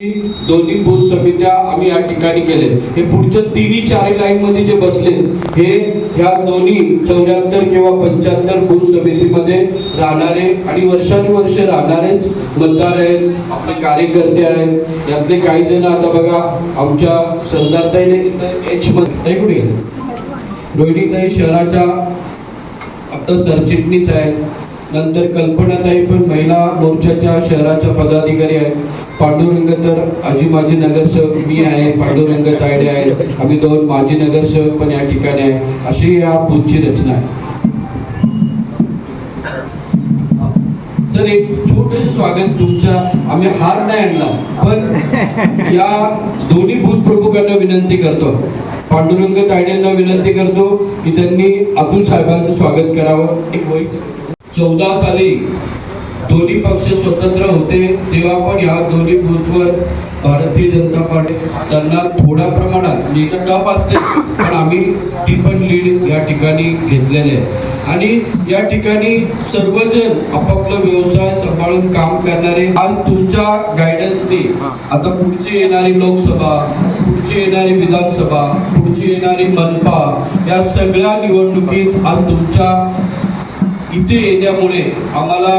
दोन्ही बूथ समित्या आम्ही या ठिकाणी केले हे पुढच्या तिन्ही चारही लाईन मध्ये जे बसले हे ह्या दोन्ही चौऱ्याहत्तर किंवा पंच्याहत्तर बूथ समितीमध्ये राहणारे आणि वर्षानुवर्ष राहणारेच मतदार आहेत आपले कार्यकर्ते आहेत. यातले काही जण आता बघा आमच्या सरदारताईने एच मध्ये कुठे रोहिणीताई शहराच्या आता सरचिटणीस आहेत. नंतर कल्पनाताई पण महिला मोर्चाच्या शहराच्या पदाधिकारी आहेत. पांडुरंग तर आजी माजी नगरसेवक मी आहे पांडुरंग तायडे आहेत. आम्ही दोन माजी नगरसेवक पण या ठिकाणी आहे. अशी या बूथची रचना आहे. सर एक छोटस स्वागत तुमच्या आम्ही हार नाही आणला पण या दोन्ही बूथ प्रमुखांना विनंती करतो. पांडुरंग तायडेंना विनंती करतो की त्यांनी अतुल साहेबांचं स्वागत करावं. एक वही चौदा साली दोन्ही पक्ष स्वतंत्र होते तेव्हा पण या दोन्ही बूथवर भारतीय जनता पार्टी त्यांना थोड्या प्रमाणात नेता टप असते पण आम्ही ती पण लीड या ठिकाणी घेतलेली आहे. आणि या ठिकाणी सर्वजण आपापला व्यवसाय सांभाळून काम करणारे आज तुमच्या गायडन्सने आता पुढची येणारी लोकसभा पुढची येणारी विधानसभा पुढची येणारी मनपा या सगळ्या निवडणुकीत आज तुमच्या इथे येण्यामुळे आम्हाला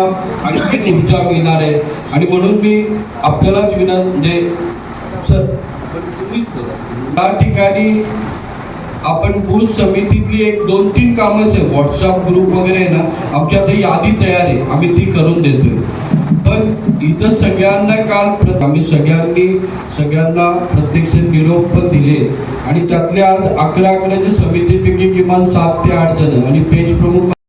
आणखी ऊर्जा मिळणार आहे. आणि म्हणून मी आपल्यालाच विना म्हणजे सर या ठिकाणी आपण बूथ समितीतली एक दोन तीन कामच आहे व्हॉट्सअप ग्रुप वगैरे आहे ना आमच्या आता यादी तयार आहे. आम्ही ती करून देतोय. पण इथं सगळ्यांना काल आम्ही सगळ्यांनी सगळ्यांना प्रत्यक्ष निरोप पण दिले. आणि त्यातल्या आज अकरा अकराच्या समितीपैकी किमान सात ते आठ जण आणि पेज प्रमुख